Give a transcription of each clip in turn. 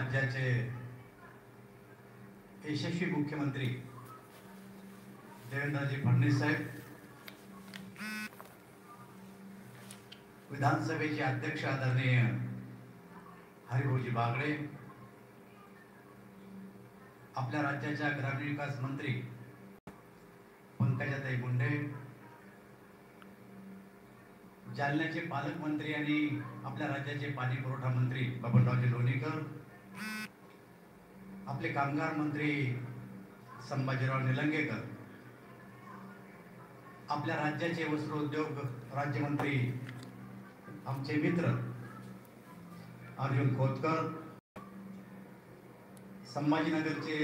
राज्याचे यशस्वी मुख्यमंत्री देवेंद्रजी फडणवीस साहेब विधानसभेचे अध्यक्ष आदरणीय हरिभाऊजी बागडे आपल्या राज्याच्या ग्रामीण विकास मंत्री पंकजाताई मुंडे जालन्याचे पालकमंत्री आणि आपल्या राज्याचे पाणी पुरवठा मंत्री बबनरावजी लोणीकर आपले कामगार मंत्री संभाजीराव निलंगेकर आपल्या राज्याचे वस्त्रोद्योग राज्यमंत्री आमचे मित्र अर्जुन खोतकर संभाजीनगरचे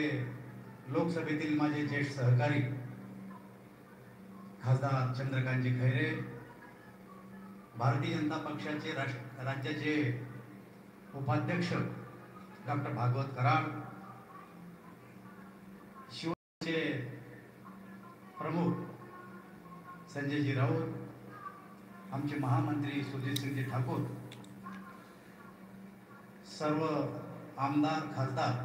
लोकसभेतील माझे ज्येष्ठ सहकारी खासदार चंद्रकांतजी खैरे भारतीय जनता पक्षाचे राष्ट्र राज्याचे उपाध्यक्ष डॉक्टर भागवत कराड चे प्रमुख संजयजी राऊत आमचे महामंत्री सुजितसिंगजी ठाकूर सर्व आमदार खासदार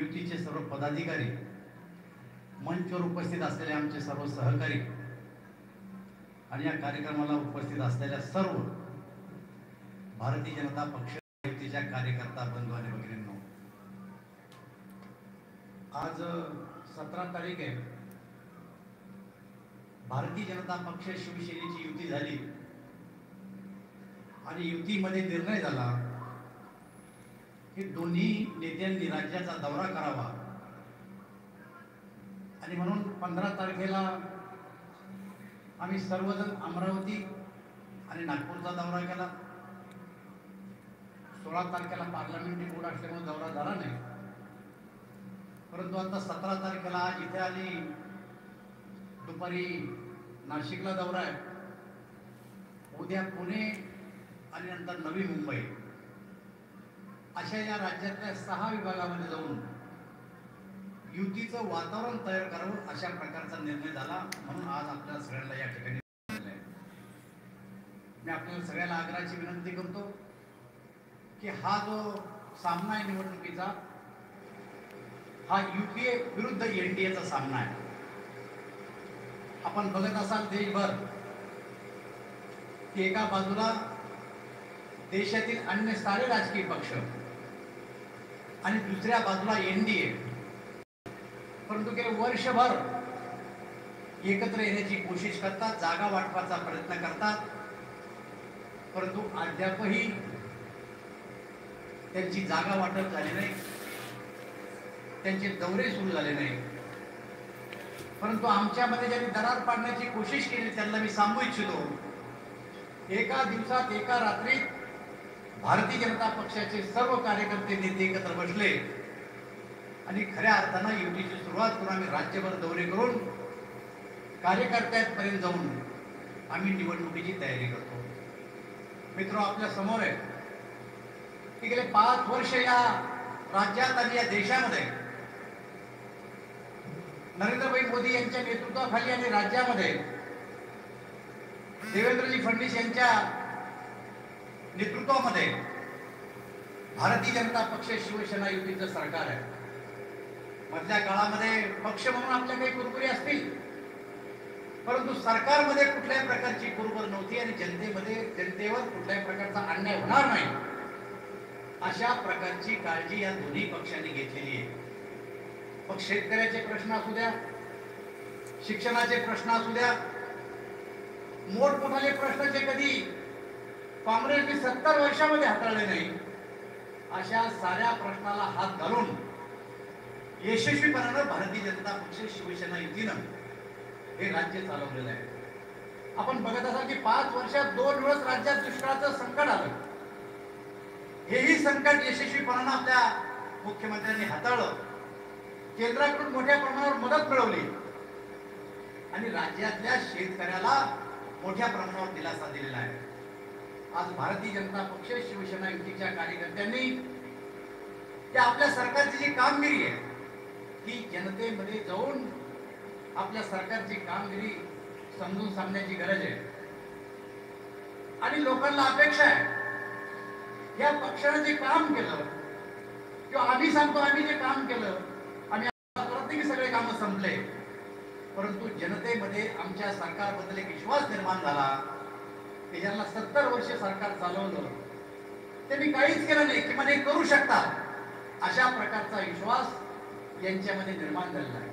युतीचे सर्व पदाधिकारी मंचवर उपस्थित असलेले आमचे सर्व सहकारी आणि या कार्यक्रमाला उपस्थित असलेल्या सर्व भारतीय जनता पक्ष युतीच्या कार्यकर्ता बंधू आणि भगिनींनो. आज सतरा तारीख आहे. भारतीय जनता पक्ष शिवसेनेची युती झाली. आणि युतीमध्ये निर्णय झाला की दोन्ही नेत्यांनी राज्याचा दौरा करावा. आणि म्हणून पंधरा तारखेला आम्ही सर्वजण अमरावती आणि नागपूरचा दौरा केला. सोळा तारखेला पार्लमेंटरी बोर्ड असल्यामुळे दौरा झाला नाही. परंतु आता सतरा तारखेला आज इथे आली. दुपारी नाशिकला दौरा आहे. उद्या पुणे आणि नंतर नवी मुंबई. अशा या राज्यातल्या सहा विभागामध्ये जाऊन युतीचं वातावरण तयार करावं अशा प्रकारचा निर्णय झाला म्हणून आज आपल्या सगळ्यांना या ठिकाणी मी आपल्याला सगळ्याला आग्रहाची विनंती करतो की हा जो सामना आहे निवडणुकीचा हा युपीए विरुद्ध एनडीएचा सामना आहे. आपण बघत असाल देशभर की एका बाजूला देशातील अन्य सारे राजकीय पक्ष आणि दुसऱ्या बाजूला एनडीए परंतु गेले वर्षभर एकत्र येण्याची कोशिश करतात जागा वाटपाचा प्रयत्न करतात. परंतु अद्यापही त्यांची जागा वाटप झाली नाही. त्यांचे दौरे सुरू झाले नाही. परंतु आमच्यामध्ये ज्यांनी दरार पाडण्याची कोशिश केली त्यांना मी सांगू इच्छितो एका दिवसात एका रात्रीत भारतीय जनता पक्षाचे सर्व कार्यकर्ते नेते एकत्र बसले. आणि खऱ्या अर्थानं युतीची सुरुवात करून आम्ही राज्यभर दौरे करून कार्यकर्त्यांपर्यंत जाऊन आम्ही निवडणुकीची तयारी करतो. मित्र आपल्यासमोर आहे. की गेले पाच वर्ष या राज्यात आणि या देशामध्ये नरेंद्रभाई मोदी यांच्या नेतृत्वाखाली आणि राज्यामध्ये देवेंद्रजी फडणवीस यांच्या नेतृत्वामध्ये भारतीय जनता पक्ष शिवसेना युतीचं सरकार आहे. मधल्या काळामध्ये पक्ष म्हणून आपल्या काही कुरकुरी असतील. परंतु सरकारमध्ये कुठल्याही प्रकारची कुरबुर नव्हती आणि जनतेमध्ये जनतेवर कुठल्याही प्रकारचा अन्याय होणार नाही. अशा प्रकारची काळजी या दोन्ही पक्षांनी घेतलेली आहे. मग शेतकऱ्याचे प्रश्न असू द्या शिक्षणाचे प्रश्न असू द्या मोठमोठाले प्रश्न जे कधी काँग्रेसने सत्तर वर्षामध्ये हाताळले नाही अशा साऱ्या प्रश्नाला हात घालून यशस्वीपणानं भारतीय जनता पक्ष शिवसेना युतीनं हे राज्य चालवलेलं आहे. आपण बघत असाल की पाच वर्षात दोन वेळेस राज्यात दुष्काळाचं संकट आलं. हेही संकट यशस्वीपणानं आपल्या मुख्यमंत्र्यांनी हाताळलं. केंद्राकडून मोठ्या प्रमाणावर मदत मिळवली. आणि राज्यातल्या शेतकऱ्याला मोठ्या प्रमाणावर दिलासा दिलेला आहे. आज भारतीय जनता पक्ष शिवसेना युतीच्या कार्यकर्त्यांनी त्या आपल्या सरकारची जी कामगिरी आहे ती जनतेमध्ये जाऊन आपल्या सरकारची कामगिरी समजून सांगण्याची गरज आहे. आणि लोकांना अपेक्षा आहे या पक्षानं जे काम केलं किंवा आम्ही सांगतो आम्ही जे काम केलं परत की सगळे कामं संपले. परंतु जनतेमध्ये आमच्या सरकारबद्दल एक विश्वास निर्माण झाला की ज्यांना सत्तर वर्ष सरकार चालवलं मी काहीच केलं नाही किंवा ते करू शकतात. अशा प्रकारचा विश्वास यांच्यामध्ये निर्माण झालेला आहे.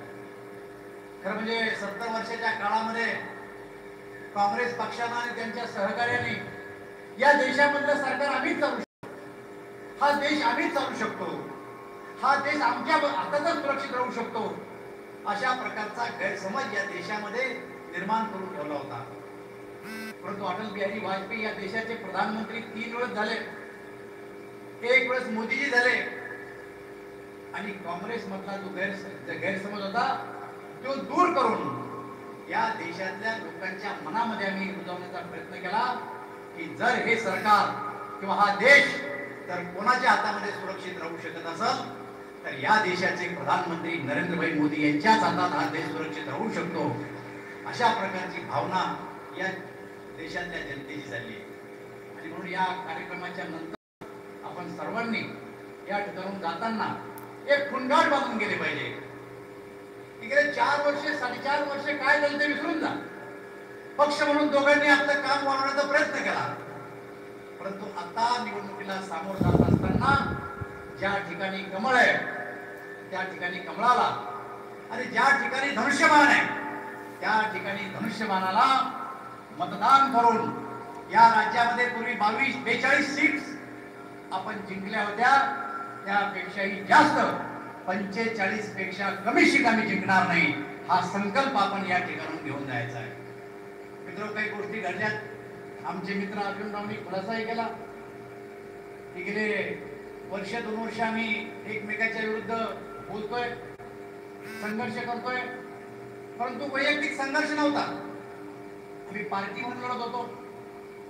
खरं म्हणजे सत्तर वर्षाच्या काळामध्ये काँग्रेस पक्षानं आणि त्यांच्या सहकार्याने या देशामधलं सरकार आम्हीच चालू शकतो. हा देश आम्हीच चालू शकतो. हा देश आमच्या हातातच सुरक्षित राहू शकतो. अशा प्रकारचा गैरसमज या देशामध्ये निर्माण करून ठेवला होता. परंतु अटल बिहारी वाजपेयी या देशाचे प्रधानमंत्री तीन वेळेस झाले. एक वेळेस मोदीजी झाले. आणि काँग्रेस मधला जो गैर गैरसमज होता तो दूर करून या देशातल्या लोकांच्या मनामध्ये आम्ही रुजवण्याचा प्रयत्न केला की जर हे सरकार किंवा हा देश तर कोणाच्या हातामध्ये सुरक्षित राहू शकत असेल तर या देशाचे प्रधानमंत्री नरेंद्रभाई मोदी यांच्याच हातात हा देश सुरक्षित राहू शकतो. अशा प्रकारची भावना या देशातल्या जनतेची झाली आहे. आणि म्हणून या कार्यक्रमाच्या नंतर आपण सर्वांनी या ठिकाणून जाताना एक खुंडाळ बांधून गेले पाहिजे. तिकडे चार वर्षे साडेचार वर्षे काय झालं ते विसरून जा. पक्ष म्हणून दोघांनी आपलं काम वाढवण्याचा प्रयत्न केला. परंतु आता निवडणुकीला सामोर जात असताना ज्या ठिकाणी कमळ आहे त्या ठिकाणी कमळाला आणि ज्या ठिकाणी धनुष्यमान आहे त्या ठिकाणी धनुष्यमानाला मतदान करून या राज्यामध्ये पूर्वी बावीस बेचाळीस सीट्स आपण जिंकल्या होत्या. त्यापेक्षाही जास्त पंचेचाळीसपेक्षा कमी सीट आम्ही जिंकणार नाही. हा संकल्प आपण या ठिकाणून घेऊन जायचा आहे. मित्र काही गोष्टी घडल्यात. आमचे मित्र अर्जुनरावनी खुलासाही केला. तिकडे वर्ष दोन वर्ष आम्ही एकमेकाच्या विरुद्ध बोलतोय संघर्ष करतोय. परंतु वैयक्तिक संघर्ष नव्हता. आम्ही पार्टी म्हणून लढत होतो.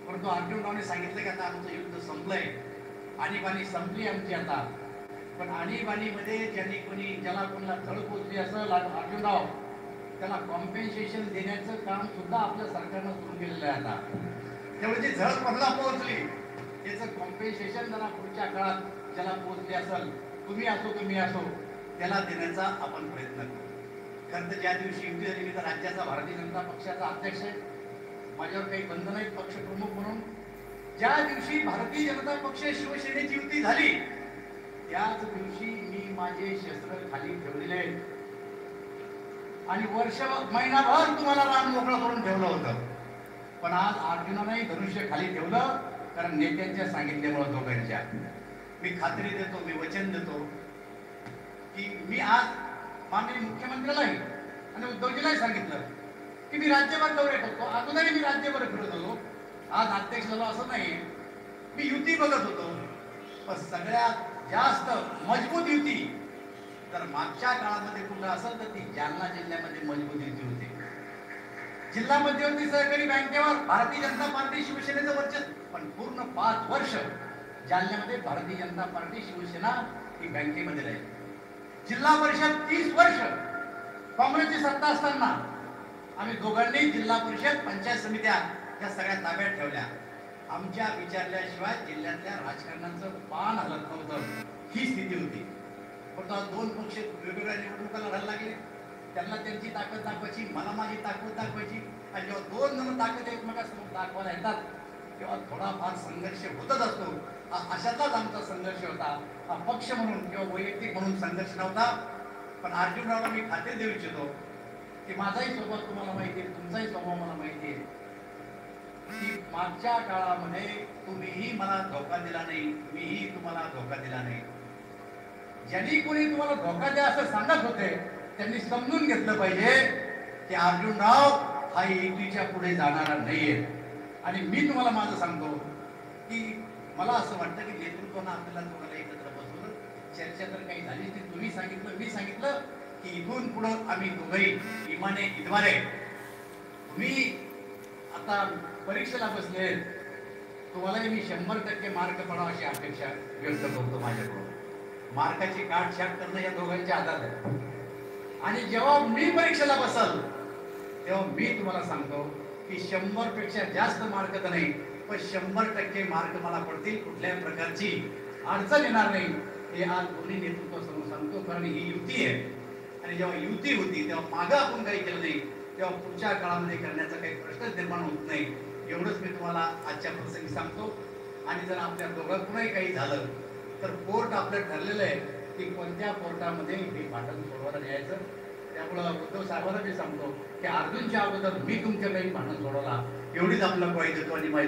परंतु अर्जुनरावने सांगितलं की आता आमचं युद्ध संपलंय. आणीबाणी संपली आमची आता. पण आणीबाणीमध्ये ज्यांनी कोणी ज्याला कोणाला थळ पोचली असं अर्जुनराव त्याला कॉम्पेन्सेशन देण्याचं काम सुद्धा आपल्या सरकारनं सुरू केलेलं आहे आता. त्यामुळे जी झळ मधला पोहोचली त्याचं कॉम्पेन्सेशन जरा पुढच्या काळात ज्याला पोचले असाल तुम्ही असो तुम्ही असो त्याला देण्याचा आपण प्रयत्न करू. खरं तर ज्या दिवशी युती झाली मी तर राज्याचा भारतीय जनता पक्षाचा अध्यक्ष आहे. माझ्यावर काही बंधन आहेत पक्षप्रमुख म्हणून. ज्या दिवशी भारतीय जनता पक्ष शिवसेनेची युती झाली त्याच दिवशी मी माझे शस्त्र खाली ठेवलेले आहेत. आणि वर्ष महिनाभर तुम्हाला रान मोकळं करून ठेवलं होतं. पण आज अर्जुनाने धनुष्य खाली ठेवलं कारण नेत्यांच्या सांगितल्यामुळे दोघांच्या. मी खात्री देतो मी वचन देतो की मी आज माननीय मुख्यमंत्र्यालाही आणि उद्धवजीलाही सांगितलं की मी राज्यभर दौरे करतो. अगोदरही मी राज्यभर फिरत होतो. आज अध्यक्ष झालो असं नाही. मी युती बघत होतो. पण सगळ्यात जास्त मजबूत युती तर मागच्या काळामध्ये कुठं असेल तर ती जालना जिल्ह्यामध्ये मजबूत युती होती. जिल्हा मध्यवर्ती सहकारी बँकेवर भारतीय जनता पार्टी शिवसेनेचं वर्चस्व. पण पूर्ण पाच वर्ष जालन्यामध्ये भारतीय जनता पार्टी शिवसेना ही बँकेमध्ये राहील. जिल्हा परिषद तीस वर्ष काँग्रेसची सत्ता असताना आम्ही दोघांनी जिल्हा परिषद पंचायत समित्या या सगळ्या ताब्यात ठेवल्या. आमच्या विचारल्याशिवाय जिल्ह्यातल्या राजकारणाचं पान हलत नव्हतं. ही स्थिती होती. पण दोन पक्ष वेगवेगळ्या निवडणुका लढायला लागले. त्यांना त्यांची ताकद दाखवायची मला माझी ताकद दाखवायची आणि जेव्हा दोन जण ताकद एकमेकासमोर दाखवायला येतात तेव्हा थोडाफार संघर्ष होतच असतो. अशातलाच आमचा संघर्ष होता. हा पक्ष म्हणून किंवा वैयक्तिक म्हणून संघर्ष नव्हता. पण अर्जुनरावला मी खात्री देऊ इच्छितो की माझाही स्वभाव तुम्हाला माहिती आहे तुमचाही स्वभाव मला माहिती आहे. की मागच्या काळामध्ये तुम्हीही मला धोका दिला नाही मीही तुम्हाला धोका दिला नाही. ज्यांनी कोणी तुम्हाला धोका द्या असं सांगत होते त्यांनी समजून घेतलं पाहिजे की अर्जुनराव हा युतीच्या पुढे जाणारा नाहीये. आणि मी तुम्हाला माझं सांगतो की मला असं वाटतं की नेतृत्वानं आपल्याला तुम्हाला एकत्र बसवलं चर्चा तर काही झाली ती तुम्ही सांगितलं मी सांगितलं की इथून पुढं आम्ही दोघंही इमाने इद्वारे तुम्ही आता परीक्षेला बसले. तुम्हालाही मी शंभर टक्के मार्क पडावा अशी अपेक्षा व्यक्त करतो माझ्याकडून. मार्काची काट छाट करणं या दोघांच्या आधार आहे. आणि जेव्हा मी परीक्षेला बसल तेव्हा मी तुम्हाला सांगतो की शंभरपेक्षा जास्त मार्क तर नाही. पण शंभर टक्के मार्क मला पडतील कुठल्याही प्रकारची अडचण येणार नाही. हे आज दोन्ही नेतृत्व समोर सांगतो कारण ही युती आहे. आणि जेव्हा युती होती तेव्हा मागं आपण काही केलं नाही. तेव्हा पुढच्या काळामध्ये करण्याचा काही प्रश्नच निर्माण होत नाही. एवढंच मी तुम्हाला आजच्या प्रसंगी सांगतो. आणि जर आपल्या दोघांकडूनही काही झालं तर कोर्ट आपलं ठरलेलं आहे की कोणत्या कोर्टामध्ये हे भांडण सोडवायला न्यायचं. त्यामुळं उद्धव साहेबांना मी सांगतो की अर्जुनच्या अगोदर मी तुमच्या काही भांडण सोडवला. एवढीच आपल्याला पाहिजे आणि माहिती